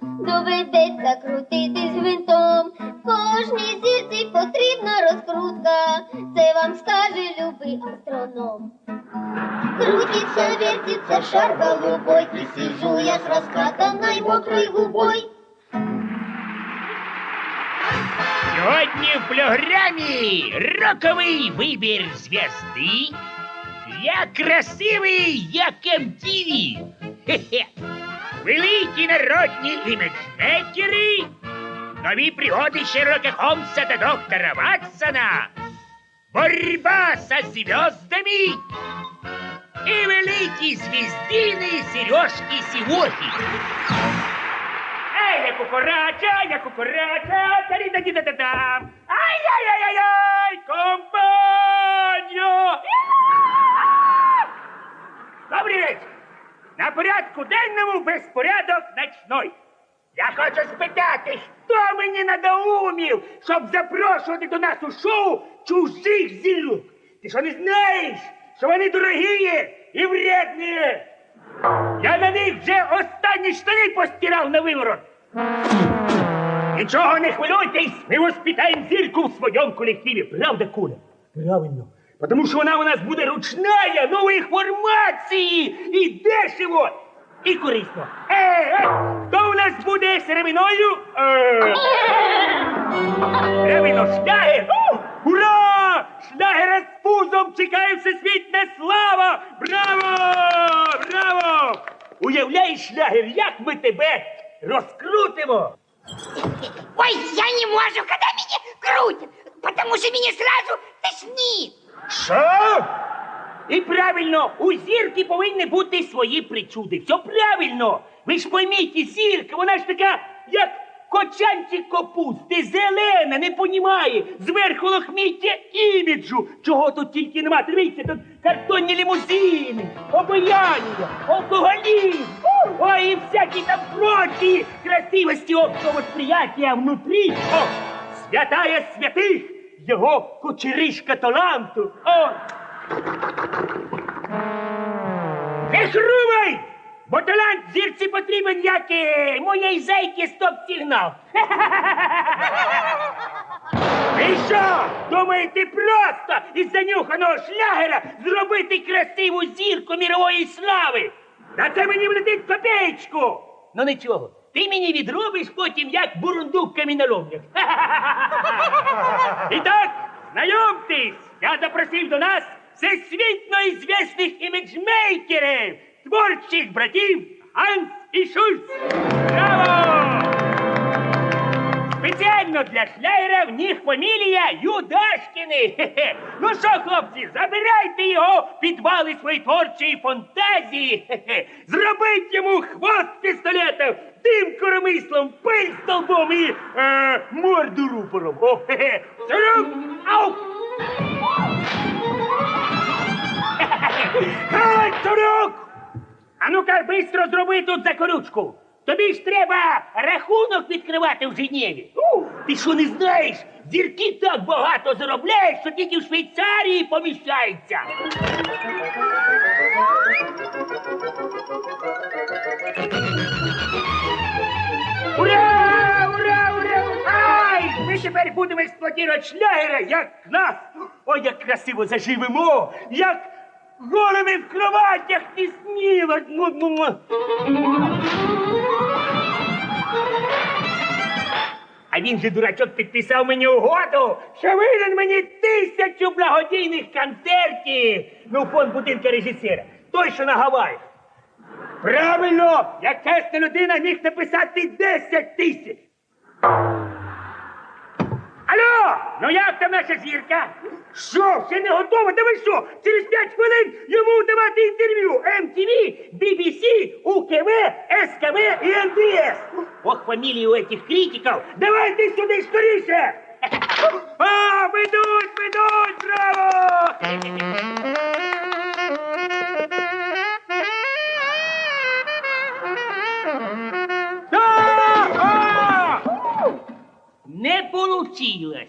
Доведеться крутити з гвинтом. Кожній зірці потрібна розкрутка. Це вам скаже любий астроном. Крутится, вертится шар голубой, И сижу я с раскатанной мокрой губой. Сьогодні в програмі роковий вибір зв'язди для красивий, як MTV. Хе-хе. Великі народні іміджмейкери, нові пригоди Шерлока Холмса та доктора Ватсона, борьба со звездами і великі звіздини Сережки Сігохи. Ей, я кукурача, я кукурача, та та та та там Ай-яй-яй-яй, компаньо! Добрий вечір. На порядку денному безпорядок ночной. Я хочу спитати, хто мені надоумів, щоб запрошувати до нас у шоу чужих зірок? Ти що не знаєш, що вони дорогі і вредні? Я на них вже останні штани постирав на виворот. Нічого не хвилюйтесь, ми воспитаємо зірку в своєму колективі. Правда, Куля? Правильно. Тому що вона у нас буде ручная, нової формації, і дешево, і корисно. Е, е, хто у нас буде серединою? Е, Правильно, шлягер! Ура! Шлягера з пузом чекає всесвітня слава! Браво! Браво! Уявляєш, шлягер, як ми тебе розкрутимо! Ой, я не можу, когда меня крутят, потому что меня сразу тошнит. Що? І правильно, у зірки повинні бути свої причуди. Все правильно. Ви ж пойміть, зірка, вона ж така, як кочанчик капусти, зелена, не понімає. Зверху лохміття іміджу, чого тут тільки нема. Дивіться, тут картонні лімузини, обаяння, алкоголізм, ой, і всякі там прочі красивості общого восприятия внутрі. О, святая святих, його кучеришка таланту. О, не хрумай! Бо талант зірці потрібен, як е, моєї зайки стоп-сигнал. Ви що? Думаєте просто із занюханого шлягера зробити красиву зірку мірової слави? Та це мені влетить копеечку! Ну нічого, ти мені відробиш потім як бурундук в каміноломнях. І так, знайомтесь, я запросив до нас всесвітньо ізвісних іміджмейкерів, творчих братів Ганс і Шульц. Браво! Спеціально для шлягера в них фамілія Юдашкіни. Хе-хе. Ну що, хлопці, забирайте його в підвали своєї творчої фантазії. Хе-хе. Зробіть йому хвост пістолетом, дим коромислом, пиль столбом і е, морду рупором. О. Сорок! Ау! Ай, сорок! А ну-ка, бистро зроби тут закорючку. Тобі ж треба рахунок відкривати в Женєві. Ти що не знаєш? Зірки так багато заробляють, що тільки в Швейцарії поміщаються. Ура! Ура! Ура! Ай! Ми тепер будемо експлуатувати шлягера, як нас! Ой, як красиво заживемо! Як голими в кроватях не! Ну-ну-ну! А він же дурачок підписав мені угоду, що винен мені тисячу благодійних концертів. Ну, фонд будинка режисера. Той, що на Гаваях. Правильно, як чесна людина міг написати 10 тисяч. Алло, ну як там наша зірка? Що, ще не готова? Та ви що? Через 5 хвилин йому давати інтерв'ю MTV, BBC, УКВ, СКВ і НДС. Ох, фамілії у этих критиків. Давайте сюди скоріше. А, ведуть, ведуть, браво! Не получилось.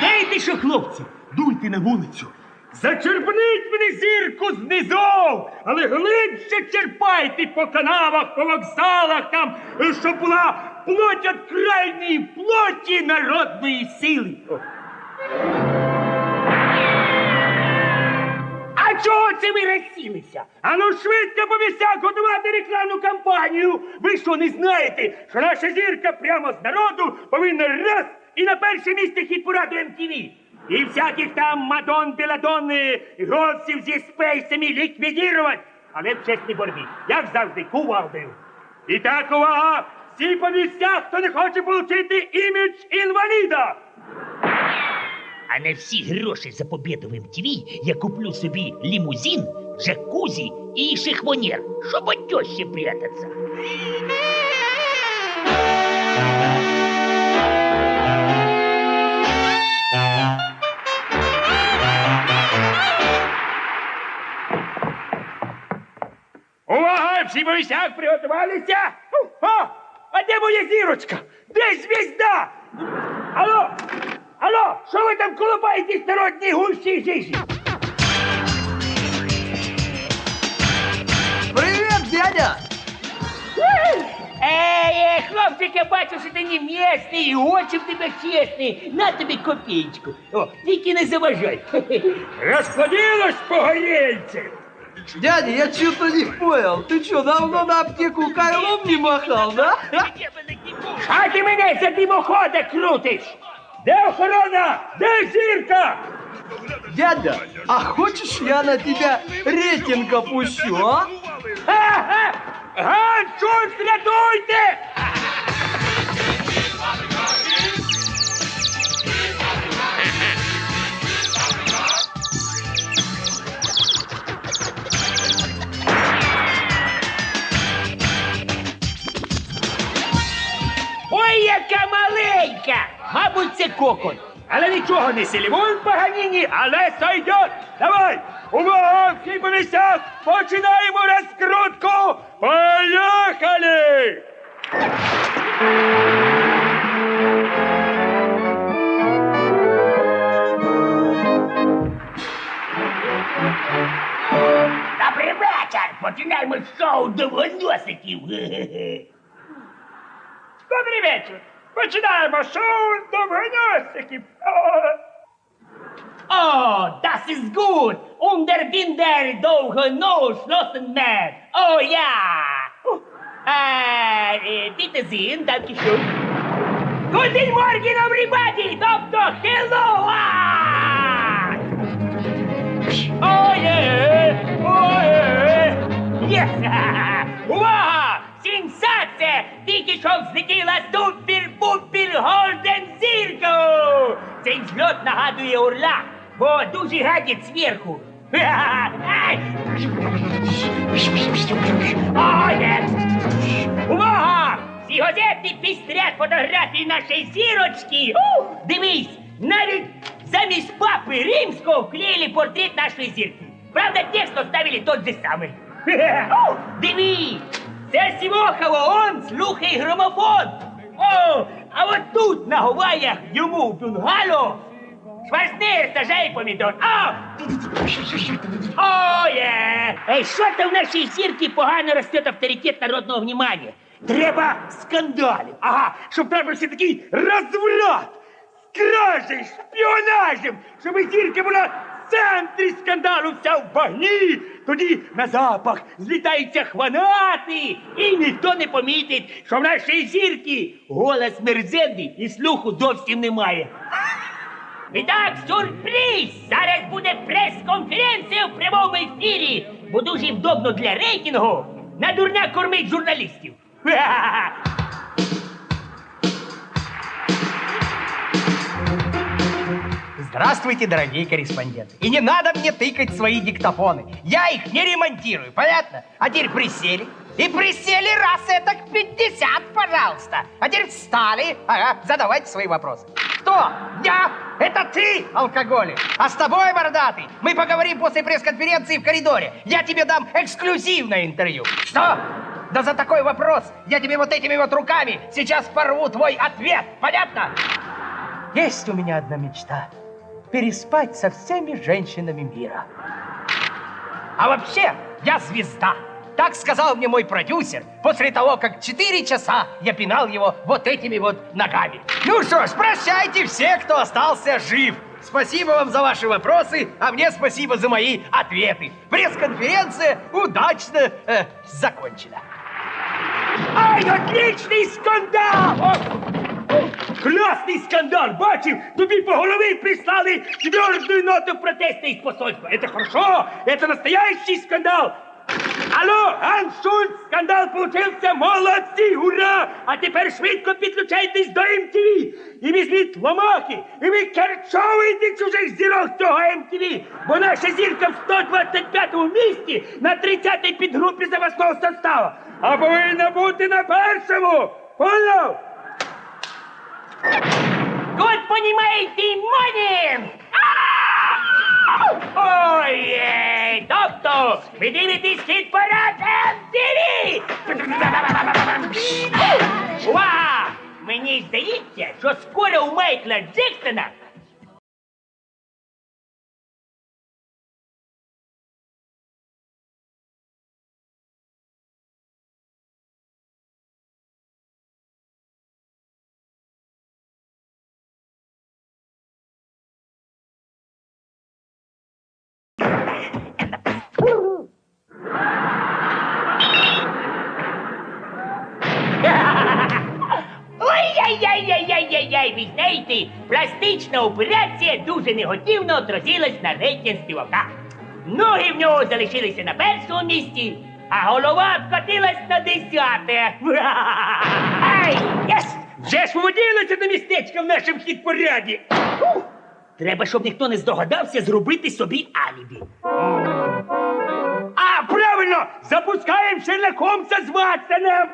Знаєте що, хлопці, дуйте на вулицю. Зачерпніть мені зірку знизу, але глибше черпайте по канавах, по вокзалах там, щоб була плоть від крайньої плоті народної сили. Чого це ви розсілися? Ану швидко по місцях готувати рекламну кампанію. Ви що не знаєте, що наша зірка прямо з народу повинна раз і на перше місце хіт пораду МТВ. І всяких там Мадон Беладон е, зі спейсами ліквідірувати. Але в чесній боротьбі, як завжди, кувалдою. І так, увага! Всі по місцях, хто не хоче отримати імідж інваліда. А на всі гроші за победу в МТВ я куплю собі лімузин, джакузі і шихвонєр, щоб от тещі прятаться. Увага! Всі по приготувалися? О, а де моя зірочка? Де звізда? Алло! Алло! Що ви там колупаєтесь народні гущі жижі? Привет, дядя! Ей, ей, хлопчик, я бачу, що ти не місний, і очі в тебе чесні. На тобі копійку. О, тільки не заважай. Розходилось по погорільці! Дядя, я что-то не понял. Ты что, давно на аптеку кайлом не махал, да? А ти мене за димохода крутиш! Де охорона? Де зірка? Дядя, а хочешь я на тебя рейтинг опущу, а? Ганчур, рятуйте! Маленька! Кокон. Але нічого не сілівуй поганіні, але сойдет. Давай! Увага! Всі по місцях! Починаємо розкрутку! Поїхали! Добрий вечір! Починаємо шоу довгоносиків. Добрий вечір! Починаємо шоу довгоносиків. О, das ist gut! Under Binder, довгонос, Schlossenmann! Oh ja! Äh, äh, bitte sehen, danke schön. Guten Morgen, everybody! Тобто, hello! Ah! Нагадує орла, бо дуже гадять зверху. Ай! О, є! Увага! Газети пістрять фотографії нашої зірочки. У, дивись, навіть замість папи римського вклеїли портрет нашої зірки. Правда, текст оставили тот же самий. Дивись, це Сімохово, он слухай грамофон. О, а от тут на Гаваях йому в Шварценеггер сажає помідор. О! О, є! Ей, що там в нашій зірці погано росте авторитет народного внимання? Треба скандалів. Ага, щоб трапився такий розврат з кражею, шпіонажем, щоб зірка була в центрі скандалу вся в багні. Тоді на запах злітаються хванати, і ніхто не помітить, що в нашій зірки голос мерзенний і слуху зовсім немає. І так, сюрприз! Зараз буде прес-конференція в прямому ефірі, бо дуже вдобно для рейтингу на дурня кормить журналістів. Ха-ха-ха. Здравствуйте, дорогие корреспонденты. И не надо мне тыкать свои диктофоны. Я их не ремонтирую, понятно? А теперь присели. и присели раз это 50, пожалуйста. А теперь встали. Ага, задавайте свои вопросы. Кто? Я? Это ты, алкоголик. А с тобой, бородатый, мы поговорим после пресс-конференции в коридоре. Я тебе дам эксклюзивное интервью. Что? Да за такой вопрос я тебе вот этими вот руками сейчас порву твой ответ. Понятно? Есть у меня одна мечта. переспать со всеми женщинами мира. А вообще, я звезда. Так сказал мне мой продюсер после того, как четыре часа я пинал его вот этими вот ногами. Ну что ж, прощайте все, кто остался жив. Спасибо вам за ваши вопросы, а мне спасибо за мои ответы. Пресс-конференция удачно э, закончена. Ай, отличний скандал! Класний скандал! Бачив, тобі по голові прислали твердую ноту протеста из посольства. Это хорошо, это настоящий скандал. Алло, Шульц, скандал получився, молодці, ура! А тепер швидко підключайтесь до МТВ і візьміть ломаки, і ви керчовуйте чужих зірок цього МТВ, бо наша зірка в 125-му місті на 30-й підгрупі запасного составу, а повинна бути на першому. Понял? Good morning! Ой, е, тобто, ви дивитесь хіт парад! Увага! Мені здається, що скоро у Майкла Джексона Ви знаєте, пластична операція дуже негативно отразилась на рейтинг співака. Ноги в нього залишилися на першому місці, а голова откотилась на десяте. Ай, єс! Вже ж воділося до містечка в нашому хіт поряді. Треба, щоб ніхто не здогадався зробити собі алібі. А, правильно! Запускаємо Шерлок Холмса з Ватсоном!